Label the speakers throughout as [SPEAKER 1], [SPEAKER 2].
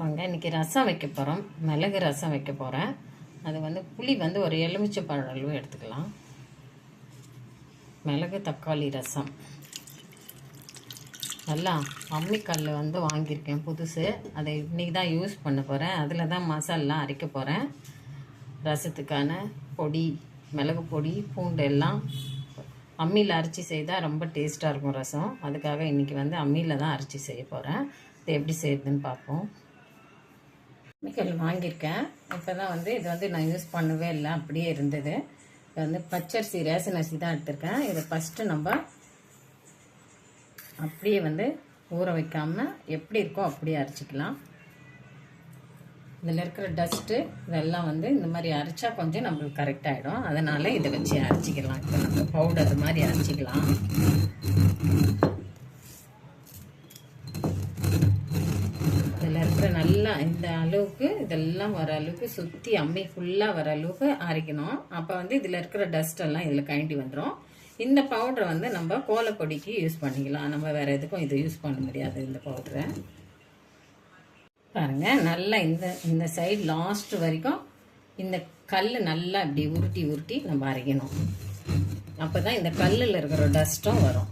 [SPEAKER 1] வாங்க இன்றைக்கி ரசம் வைக்க போகிறோம் மிளகு ரசம் வைக்க போகிறேன் அது வந்து புளி வந்து ஒரு எலுமிச்சை பழம் எடுத்துக்கலாம். மிளகு தக்காளி ரசம். நல்லா அம்மிக்கல் வந்து வாங்கியிருக்கேன் புதுசு. அதை இன்றைக்கி தான் யூஸ் பண்ண போகிறேன் அதில் தான் மசாலாம் அரைக்க போகிறேன் ரசத்துக்கான பொடி மிளகு பொடி பூண்டு எல்லாம் அம்மியில் அரைச்சி செய்தால் ரொம்ப டேஸ்ட்டாக இருக்கும் ரசம். அதுக்காக இன்றைக்கி வந்து அம்மியில் தான் அரைச்சி செய்ய போகிறேன் இது எப்படி செய்யுதுன்னு பார்ப்போம். அம்மிக்கல் வாங்கியிருக்கேன். இப்போ தான் வந்து இது வந்து நான் யூஸ் பண்ணவே இல்லை அப்படியே இருந்தது. இது வந்து பச்சரிசி ரேஷன் அரிசி தான் எடுத்திருக்கேன். இதை ஃபஸ்ட்டு நம்ம அப்படியே வந்து ஊற வைக்காமல் எப்படி இருக்கோ அப்படியே அரைச்சிக்கலாம். இதில் இருக்கிற டஸ்ட்டு இதெல்லாம் வந்து இந்த மாதிரி அரைச்சா கொஞ்சம் நம்மளுக்கு கரெக்டாகிடும் அதனால் இதை வச்சு அரைச்சிக்கலாம். இப்போ நம்ம பவுடர் மாதிரி அரைச்சிக்கலாம். இதில் இருக்கிற நல்லா இந்த அளவுக்கு இதெல்லாம் வர அளவுக்கு சுற்றி அம்மி ஃபுல்லாக வர அளவுக்கு அரைக்கணும். அப்போ வந்து இதில் இருக்கிற டஸ்ட் எல்லாம் இதில் கழண்டி வந்துடும் இந்த பவுடரை வந்து நம்ம கோலப்பொடிக்கு யூஸ் பண்ணிக்கலாம். நம்ம வேறு எதுக்கும் இது யூஸ் பண்ண முடியாது இந்த பவுட்ரை பாருங்கள் நல்லா இந்த இந்த சைடு லாஸ்ட் வரைக்கும் இந்த கல் நல்லா இப்படி உருட்டி உருட்டி நம்ம அரைக்கணும். அப்போ தான் இந்த கல்லில் இருக்கிற டஸ்ட்டும் வரும்.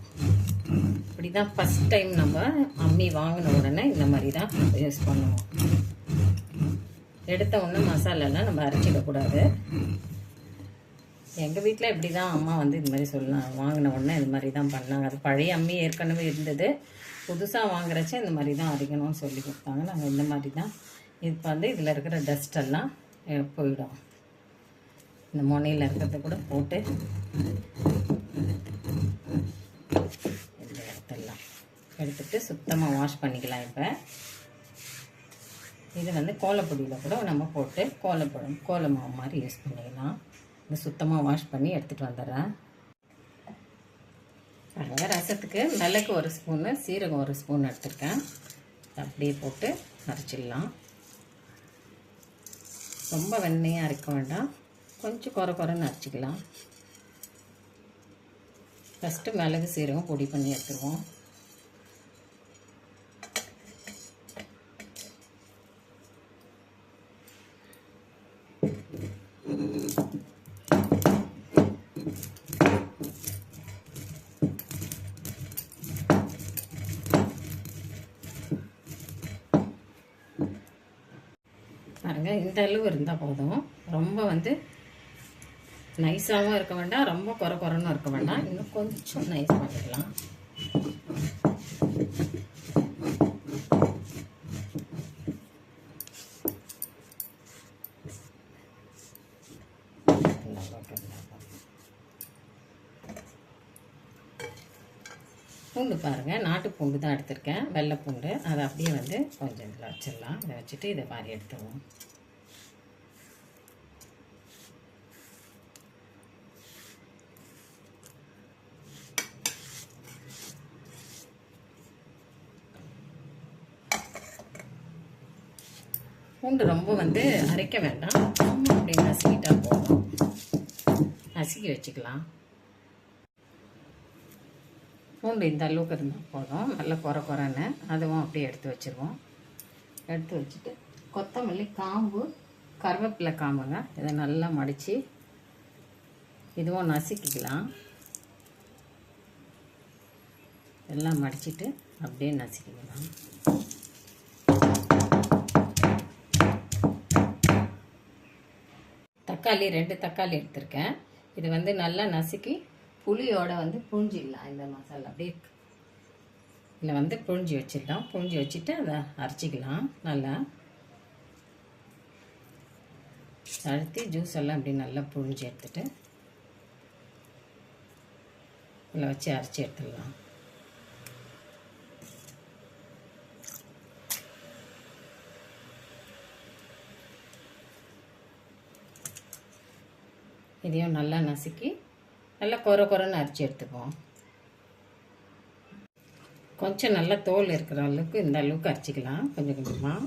[SPEAKER 1] இப்படி தான் ஃபஸ்ட் டைம் நம்ம அம்மி வாங்கின உடனே இந்த மாதிரி தான் யூஸ் பண்ணுவோம். எடுத்த உடனே மசாலாலாம் நம்ம அரைச்சிடக்கூடாது. எங்கள் வீட்டில் இப்படி தான் அம்மா வந்து இது மாதிரி சொல்லலாம் வாங்கின உடனே இது மாதிரி தான் பண்ணாங்க. அது பழைய அம்மி ஏற்கனவே இருந்தது. புதுசாக வாங்குறச்ச இந்த மாதிரி தான் அரைக்கணும்னு சொல்லி கொடுத்தாங்க. நாங்கள் இந்த மாதிரி தான் இப்போ வந்து இதில் இருக்கிற டஸ்டெல்லாம் போயிடும். இந்த முனையில் இருக்கிறத கூட போட்டு எடுத்துட்டு சுத்தமாக வாஷ் பண்ணிக்கலாம் இப்போ. இது வந்து கோலப்பொடியில் கூட நம்ம போட்டு கோலப்பொடி கோல மாவு மாதிரி யூஸ் பண்ணிக்கலாம். இது சுத்தமாக வாஷ் பண்ணி எடுத்துகிட்டு வந்துடுறேன். பாருங்க ரசத்துக்கு மிளகு ஒரு ஸ்பூனு சீரகம் ஒரு ஸ்பூன் எடுத்துருக்கேன். அப்படியே போட்டு அரைச்சிடலாம். ரொம்ப வெண்ணையாக இருக்க வேண்டாம். கொஞ்சம் குறை குறைன்னு அரைச்சிக்கலாம். ஃபஸ்ட்டு மிளகு சீரகம் பொடி பண்ணி எடுத்துருவோம். பாருங்க இருந்தால் போதும். ரொம்ப வந்து நைஸாகவும் இருக்க வேண்டாம். ரொம்ப குறை குறைன்னு இருக்க வேண்டாம். இன்னும் கொஞ்சம் நைஸ் பண்ணிக்கலாம். பூண்டு பாருங்கள் நாட்டு பூண்டு தான் எடுத்திருக்கேன். வெள்ளை பூண்டு. அதை அப்படியே வந்து கொஞ்சம் இதில் வச்சிடலாம். இதை வச்சுட்டு இதை மாதிரி எடுத்துருவோம். பூண்டு ரொம்ப வந்து அரைக்க வேண்டாம். சும்மா அப்படியே நசுக்கிட்டா போதும். நசுக்கி வச்சுக்கலாம். பூண்டு இந்த அளவுக்கு இருந்தால் போதும். நல்லா குறை குறைன்னு அதுவும் அப்படியே எடுத்து வச்சுருவோம். எடுத்து வச்சுட்டு கொத்தமல்லி காம்பு கருவேப்பிலை காம்புங்க. இதை நல்லா மடித்து இதுவும் நசுக்கிக்கலாம். எல்லாம் மடிச்சிட்டு அப்படியே நசுக்கிக்கலாம். தக்காளி ரெண்டு தக்காளி எடுத்திருக்கேன். இது வந்து நல்லா நசுக்கி புளியோட வந்து புழிஞ்சிடலாம் இந்த மசாலா. அப்படியே இதில் வந்து புழிஞ்சி வச்சிடலாம். புழிஞ்சி வச்சுட்டு அதை அரைச்சிக்கலாம். நல்லா அழுத்தி ஜூஸ் எல்லாம் அப்படி நல்லா புழிஞ்சி எடுத்துட்டு இதில் வச்சு அரைச்சி எடுத்துடலாம். இதையும் நல்லா நசுக்கி நல்லா கொர கொரன்னு அரிச்சு எடுத்துப்போம் கொஞ்சம் நல்லா தோல் இருக்கிற அளவுக்கு இந்த அளவுக்கு அரைச்சிக்கலாம். கொஞ்சம் கொஞ்சமாக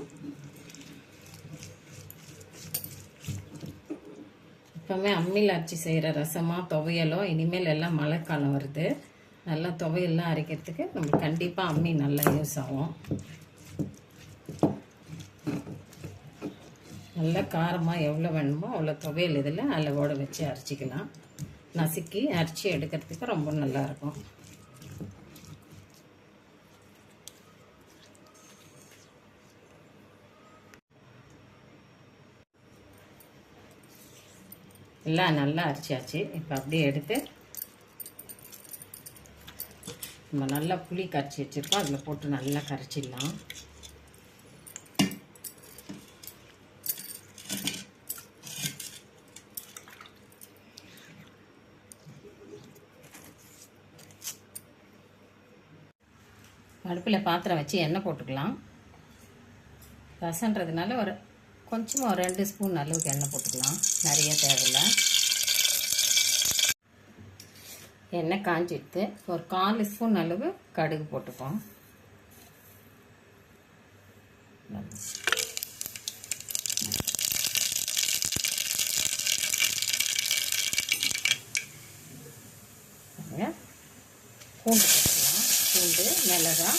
[SPEAKER 1] எப்போவுமே அம்மியில் அரைச்சி செய்கிற ரசமாக துவையலோ இனிமேல் எல்லாம் மழைக்காலம் வருது. நல்லா துவையெல்லாம் அரைக்கிறதுக்கு நம்மளுக்கு கண்டிப்பாக அம்மி நல்லா யூஸ் ஆகும். நல்லா காரமாக எவ்வளோ வேணுமோ அவ்வளோ துவையல் இதில் அளவோடு வச்சு அரைச்சிக்கலாம். நசுக்கி அரைச்சி எடுக்கிறதுக்கு ரொம்ப நல்லாயிருக்கும் எல்லாம் நல்லா அரைச்சாச்சு. இப்போ அப்படியே எடுத்து நம்ம நல்லா புளி கரைச்சி வச்சுருக்கோம். அதில் போட்டு நல்லா கரைச்சிடலாம். அடுப்பில் பாத்திரம் வச்சு எண்ணெய் போட்டுக்கலாம். ரசன்றதுனால ஒரு கொஞ்சமாக ஒரு ரெண்டு ஸ்பூன் அளவுக்கு எண்ணெய் போட்டுக்கலாம். நிறைய தேவையில்லை. எண்ணெய் காஞ்சி விட்டு ஒரு கால் ஸ்பூன் அளவு கடுகு போட்டுப்போம். பூண்டு மிளகா.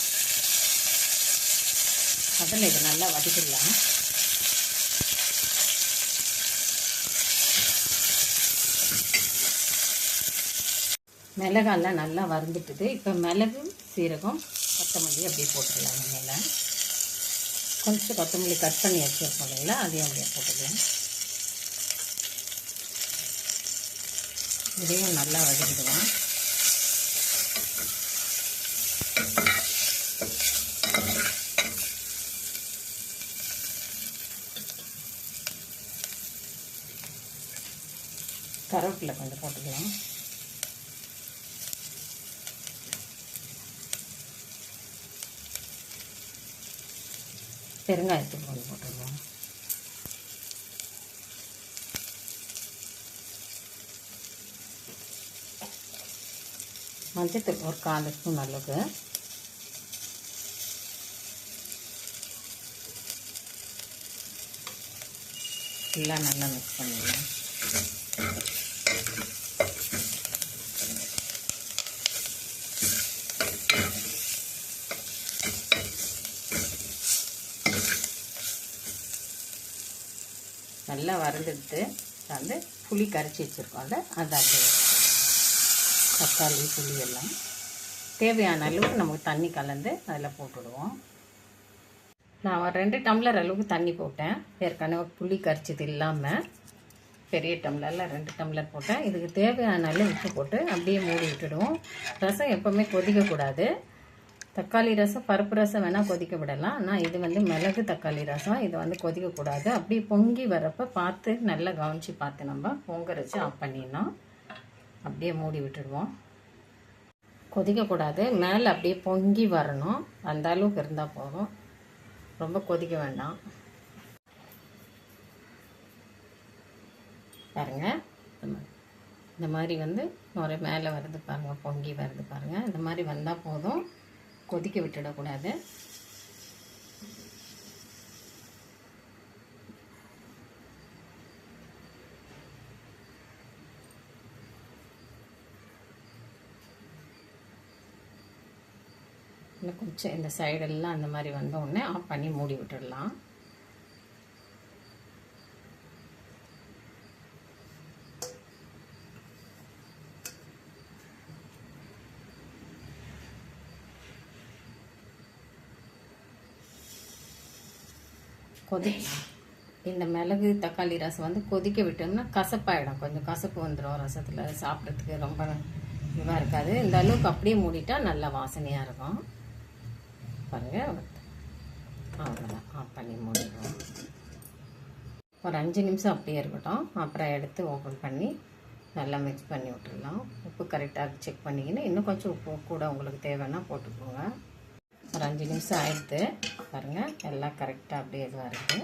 [SPEAKER 1] அதில் இது நல்லா வதக்கிடலாம். மிளகாலாம் நல்லா வறுந்துட்டுது. இப்போ மிளகு சீரகம் கொத்தமல்லி அப்படியே போட்டுக்கலாம் அது மேலே. கொஞ்சம் கொத்தமல்லி கட் பண்ணி வச்சுருக்கோம் இல்லைங்களா? அதையும் அப்படியே போட்டுக்கலாம். இதையும் நல்லா வதக்கிடுவோம் கருவேப்பிலை கொஞ்சம் போட்டுக்கலாம். பெருங்காயத்தூள் கொஞ்சம் போட்டுருவோம் மஞ்சத்தூள் ஒரு கால் ஸ்பூன் அளவுக்கு. எல்லாம் நல்லா மிக்ஸ் பண்ணிடலாம் நல்லா வறுந்துட்டு வந்து புளி கரைச்சி வச்சுருக்கோம்ல அதை அப்படியே தக்காளி புளி எல்லாம். தேவையான அளவுக்கு நமக்கு தண்ணி கலந்து அதில் போட்டுடுவோம். நான் ஒரு ரெண்டு டம்ளர் அளவுக்கு தண்ணி போட்டேன். ஏற்கனவே புளி கரைச்சது இல்லாமல் பெரிய டம்ளரில் ரெண்டு டம்ளர் போட்டேன். இதுக்கு தேவையான அளவு உப்பு போட்டு அப்படியே மூடி விட்டுடுவோம். ரசம் எப்போவுமே கொதிக்கக்கூடாது. தக்காளி ரசம் பருப்பு ரசம் வேணால் கொதிக்க விடலாம். ஆனால் இது வந்து மிளகு தக்காளி ரசம். இது வந்து கொதிக்கக்கூடாது அப்படியே பொங்கி வரப்போ பார்த்து நல்லா கவனித்து பார்த்து நம்ம பொங்க வச்சு ஆஃப் பண்ணிடணும் அப்படியே மூடி விட்டுடுவோம். கொதிக்கக்கூடாது மேலே அப்படியே பொங்கி வரணும். அந்த அளவுக்கு இருந்தால் போதும். ரொம்ப கொதிக்க வேண்டாம். பாருங்கள் இந்த மாதிரி. வந்து ஒரு மேலே வருது பாருங்கள் பொங்கி வருது பாருங்கள் இந்த மாதிரி வந்தால் போதும். கொதிக்க விட்டுடக்கூடாது. இன்னும் கொஞ்சம் இந்த சைடெல்லாம் அந்த மாதிரி வந்த உடனே ஆஃப் பண்ணி மூடி விட்டுடலாம். கொதி இந்த மிளகு தக்காளி ரசம் வந்து கொதிக்க விட்டோம்னா கசப்பாயிடும். கொஞ்சம் கசப்பு வந்துடும் ரசத்தில். சாப்பிட்றதுக்கு ரொம்ப இதுவாக இருக்காது. இந்த அளவுக்கு அப்படியே மூடிட்டா நல்லா வாசனையாக இருக்கும். பாருங்கள் அவ்வளோதான் ஆஃப் பண்ணி மூடிடுவோம். ஒரு அஞ்சு நிமிஷம் அப்படியே இருக்கட்டும். அப்புறம் எடுத்து ஓப்பன் பண்ணி நல்லா மிக்ஸ் பண்ணி விட்டுடலாம். உப்பு கரெக்டாக செக் பண்ணிக்கின்னு இன்னும் கொஞ்சம் உப்பு கூட உங்களுக்கு தேவைன்னா போட்டுக்கோங்க. ஒரு அஞ்சு நிமிஷம் ஆயிடுத்து. பாருங்கள் எல்லாம் கரெக்டாக அப்படியே இதுவாக இருக்குது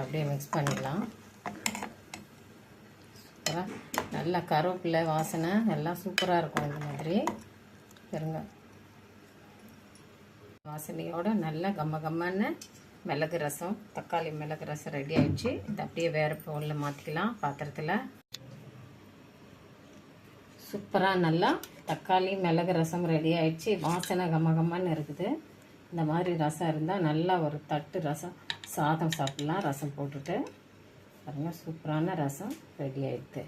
[SPEAKER 1] அப்படியே மிக்ஸ் பண்ணிடலாம். சூப்பராக நல்லா கருவேப்பிலை வாசனை எல்லாம் சூப்பராக இருக்கும் இந்த மாதிரி. பாருங்க. வாசனையோட நல்லா கம்ம கம்மன்னு மிளகு ரசம் தக்காளி மிளகு ரசம் ரெடி ஆகிடுச்சு இதை அப்படியே வேறு பவுலில் மாற்றிக்கலாம் பாத்திரத்தில். சூப்பராக நல்லா தக்காளி மிளகு ரசம் ரெடி ஆகிடுச்சு வாசனை கம்ம கம்மன்னு இருக்குது. இந்த மாதிரி ரசம் இருந்தால் நல்லா ஒரு தட்டு ரசம் சாதம் சாப்பிட்லாம். ரசம் போட்டுட்டு பாருங்கள் சூப்பரான ரசம் ரெடி ஆயிடுது.